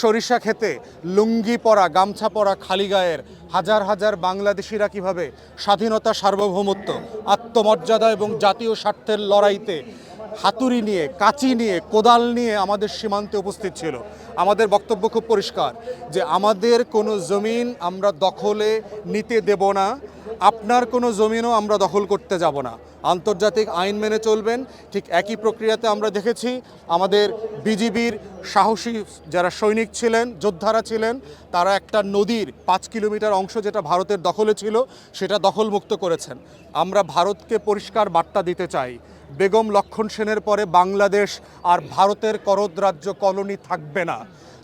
সরিষা খেতে, লুঙ্গি পরা, গামছা পরা খালি গায়ের হাজার হাজার বাংলাদেশিরা কীভাবে স্বাধীনতা, সার্বভৌমত্ব, আত্মমর্যাদা এবং জাতীয় স্বার্থের লড়াইতে হাতুড়ি নিয়ে, কাঁচি নিয়ে, কোদাল নিয়ে আমাদের সীমান্তে উপস্থিত ছিল। আমাদের বক্তব্য খুব পরিষ্কার যে আমাদের কোনো জমিন আমরা দখলে নিতে দেব না। আপনার কোনো জমিনও আমরা দখল করতে যাব না। আন্তর্জাতিক আইন মেনে চলবেন, ঠিক একই প্রক্রিয়াতে আমরা দেখেছি আমাদের বিজিবির সাহসী যারা সৈনিক ছিলেন, যোদ্ধারা ছিলেন, তারা একটা নদীর পাঁচ কিলোমিটার অংশ যেটা ভারতের দখলে ছিল, সেটা দখলমুক্ত করেছেন। আমরা ভারতকে পরিষ্কার বার্তা দিতে চাই। বেগম লক্ষণ সেনের পরে বাংলাদেশ আর ভারতের করদ রাজ্য কলোনি থাকবে না।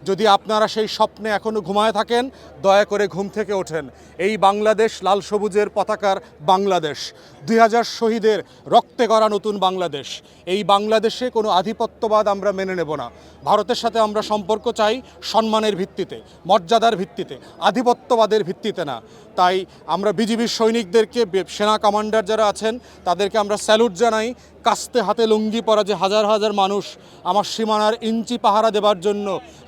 যদি আপনারা সেই স্বপ্নে এখনও ঘুমায় থাকেন, দয়া করে ঘুম থেকে ওঠেন। এই বাংলাদেশ লাল সবুজের পতাকার বাংলাদেশ। দুই হাজার শহীদের রক্তে করা নতুন বাংলাদেশ। এই বাংলাদেশে কোনো আধিপত্যবাদ আমরা মেনে নেব না। ভারতের সাথে আমরা সম্পর্ক চাই সম্মানের ভিত্তিতে, মর্যাদার ভিত্তিতে, আধিপত্যবাদের ভিত্তিতে না। তাই আমরা বিজিবির সৈনিকদেরকে, সেনা কমান্ডার যারা আছেন, তাদেরকে আমরা স্যালুট জানাই কাস্তে হাতে লুঙ্গি পরা যে হাজার হাজার মানুষ আমার সীমানার ইঞ্চি পাহারা দেবার জন্য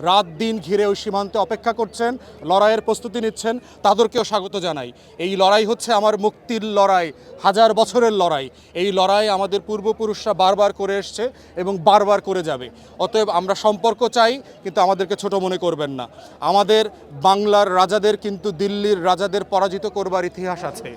রাত দিন ঘিরে ওই সীমান্তে অপেক্ষা করছেন, লড়াইয়ের প্রস্তুতি নিচ্ছেন, তাদেরকেও স্বাগত জানাই। এই লড়াই হচ্ছে আমার মুক্তির লড়াই, হাজার বছরের লড়াই। এই লড়াই আমাদের পূর্বপুরুষরা বারবার করে এসছে এবং বারবার করে যাবে। অতএব আমরা সম্পর্ক চাই, কিন্তু আমাদেরকে ছোট মনে করবেন না। আমাদের বাংলার রাজাদের কিন্তু দিল্লির রাজাদের পরাজিত করবার ইতিহাস আছে।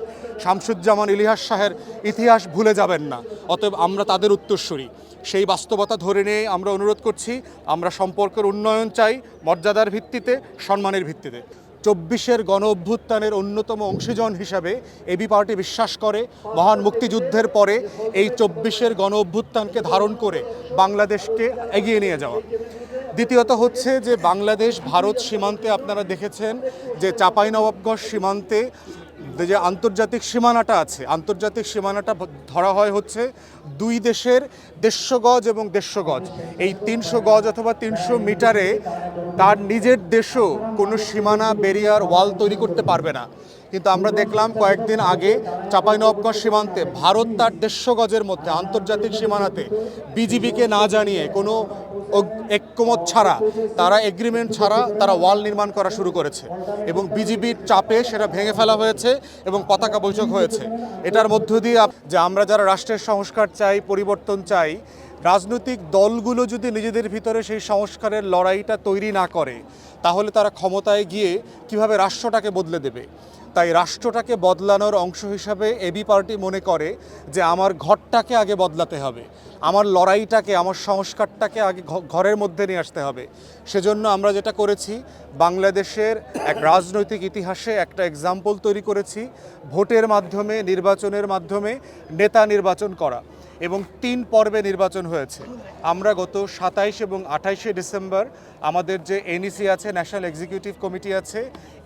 শামসুজ্জামান ইলিহাস শাহের ইতিহাস ভুলে যাবেন না। অতএব আমরা তাদের উত্তরসূরি। সেই বাস্তবতা ধরে নিয়ে আমরা অনুরোধ করছি, আমরা সম্পর্কের উন্নয়ন চাই মর্যাদার ভিত্তিতে, সম্মানের ভিত্তিতে। চব্বিশের গণ অভ্যুত্থানের অন্যতম অংশীজন হিসাবে এবি পার্টি বিশ্বাস করে। মহান মুক্তিযুদ্ধের পরে এই চব্বিশের গণ অভ্যুত্থানকে ধারণ করে বাংলাদেশকে এগিয়ে নিয়ে যাওয়া। দ্বিতীয়ত হচ্ছে যে বাংলাদেশ ভারত সীমান্তে আপনারা দেখেছেন যে চাঁপাইনবাবগঞ্জ সীমান্তে যে আন্তর্জাতিক সীমানাটা আছে, আন্তর্জাতিক সীমানাটা ধরা হয় হচ্ছে দুই দেশের দেড়শো গজ এবং দেড়শো গজ। এই তিনশো গজ অথবা তিনশো মিটারে তার নিজের দেশও কোনো সীমানা বেরিয়ার ওয়াল তৈরি করতে পারবে না। কিন্তু আমরা দেখলাম কয়েকদিন আগে চাঁপাইনবাবগঞ্জ সীমান্তে ভারত তার দেড়শো গজের মধ্যে আন্তর্জাতিক সীমানাতে বিজিবিকে না জানিয়ে কোনো ঐক্যমত ছাড়া, তারা এগ্রিমেন্ট ছাড়া তারা ওয়াল নির্মাণ করা শুরু করেছে এবং বিজিবির চাপে সেটা ভেঙে ফেলা হয়েছে এবং পতাকা বৈঠক হয়েছে। এটার মধ্য দিয়ে যে আমরা যারা রাষ্ট্রের সংস্কার চাই, পরিবর্তন চাই রাজনৈতিক দলগুলো যদি নিজেদের ভিতরে সেই সংস্কারের লড়াইটা তৈরি না করে, তাহলে তারা ক্ষমতায় গিয়ে কীভাবে রাষ্ট্রটাকে বদলে দেবে? তাই রাষ্ট্রটাকে বদলানোর অংশ হিসাবে এবি পার্টি মনে করে যে আমার ঘরটাকে আগে বদলাতে হবে, আমার লড়াইটাকে, আমার সংস্কারটাকে আগে ঘরের মধ্যে নিয়ে আসতে হবে। সেজন্য আমরা যেটা করেছি, বাংলাদেশের এক রাজনৈতিক ইতিহাসে একটা এক্সাম্পল তৈরি করেছি, ভোটের মাধ্যমে, নির্বাচনের মাধ্যমে নেতা নির্বাচন করা। এবং তিন পর্বে নির্বাচন হয়েছে। আমরা গত সাতাইশ এবং আঠাইশে ডিসেম্বর আমাদের যে এনইসি আছে ন্যাশনাল এক্সিকিউটিভ কমিটি আছে,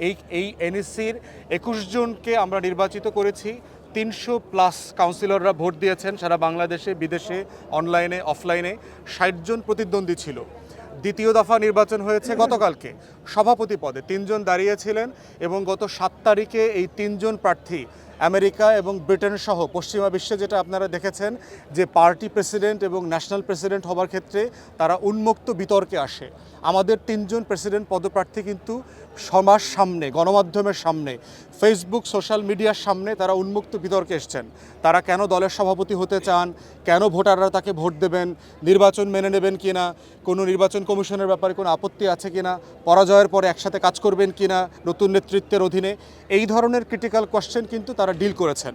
এই এই এনইসির একুশ জনকে আমরা নির্বাচিত করেছি। তিনশো প্লাস কাউন্সিলররা ভোট দিয়েছেন সারা বাংলাদেশে, বিদেশে, অনলাইনে, অফলাইনে। ষাট জন প্রতিদ্বন্দ্বী ছিল। দ্বিতীয় দফা নির্বাচন হয়েছে গতকালকে। সভাপতি পদে তিনজন দাঁড়িয়েছিলেন এবং গত সাত তারিখে এই তিনজন প্রার্থী আমেরিকা এবং ব্রিটেন সহ পশ্চিমা বিশ্বে যেটা আপনারা দেখেছেন যে পার্টি প্রেসিডেন্ট এবং ন্যাশনাল প্রেসিডেন্ট হবার ক্ষেত্রে তারা উন্মুক্ত বিতর্কে আসে। আমাদের তিনজন প্রেসিডেন্ট পদপ্রার্থী কিন্তু সমাজ সামনে, গণমাধ্যমের সামনে ফেসবুক সোশ্যাল মিডিয়ার সামনে তারা উন্মুক্ত বিতর্কে এসছেন। তারা কেন দলের সভাপতি হতে চান? কেন ভোটাররা তাকে ভোট দেবেন? নির্বাচন মেনে নেবেন কি না কোনো নির্বাচন কমিশনের ব্যাপারে কোনো আপত্তি আছে কি না পরাজয়ের পরে একসাথে কাজ করবেন কি না নতুন নেতৃত্বের অধীনে? এই ধরনের ক্রিটিক্যাল কোয়েশ্চেন কিন্তু তারা ডিল করেছেন।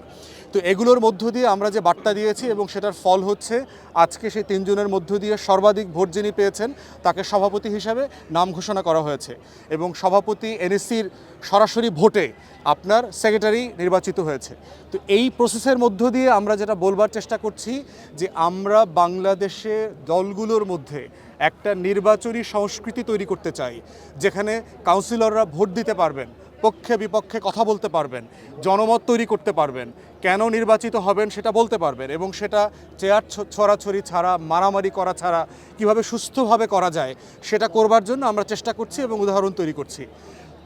তো এগুলোর মধ্য দিয়ে আমরা যে বার্তা দিয়েছি এবং সেটার ফল হচ্ছে আজকে সেই তিনজনের মধ্য দিয়ে সর্বাধিক ভোট যিনি পেয়েছেন, তাকে সভাপতি হিসাবে নাম ঘোষণা করা হয়েছে এবং সভাপতি এনএসসির সরাসরি ভোটে আপনার সেক্রেটারি নির্বাচিত হয়েছে। তো এই প্রসেসের মধ্য দিয়ে আমরা যেটা বলবার চেষ্টা করছি যে আমরা বাংলাদেশে দলগুলোর মধ্যে একটা নির্বাচনী সংস্কৃতি তৈরি করতে চাই, যেখানে কাউন্সিলররা ভোট দিতে পারবেন পক্ষে বিপক্ষে কথা বলতে পারবেন, জনমত তৈরি করতে পারবেন, কেন নির্বাচিত হবেন সেটা বলতে পারবেন এবং সেটা চেয়ার ছড়াছড়ি ছাড়া, মারামারি করা ছাড়া, কীভাবে সুস্থভাবে করা যায় সেটা করবার জন্য আমরা চেষ্টা করছি এবং উদাহরণ তৈরি করছি।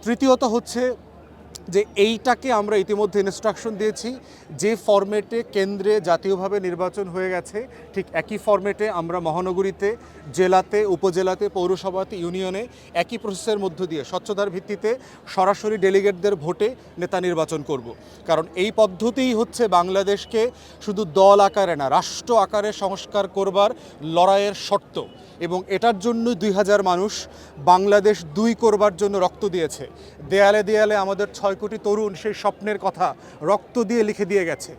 তৃতীয়ত হচ্ছে যে এইটাকে আমরা ইতিমধ্যে ইনস্ট্রাকশন দিয়েছি। যে ফরম্যাটে কেন্দ্রে জাতীয়ভাবে নির্বাচন হয়ে গেছে, ঠিক একই ফরম্যাটে আমরা মহানগরীতে, জেলাতে, উপজেলাতে, পৌরসভাতে ইউনিয়নে একই প্রসেসের মধ্য দিয়ে স্বচ্ছতার ভিত্তিতে সরাসরি ডেলিগেটদের ভোটে নেতা নির্বাচন করব। কারণ এই পদ্ধতিই হচ্ছে বাংলাদেশকে শুধু দল আকারে না, রাষ্ট্র আকারে সংস্কার করবার লড়াইয়ের শর্ত। এবং এটার জন্য দুই হাজার মানুষ বাংলাদেশ দুই করবার জন্য রক্ত দিয়েছে। দেয়ালে দেয়ালে আমাদের ছয় কোটি তরুণ সেই স্বপ্নের কথা রক্ত দিয়ে লিখে দিয়ে গেছে।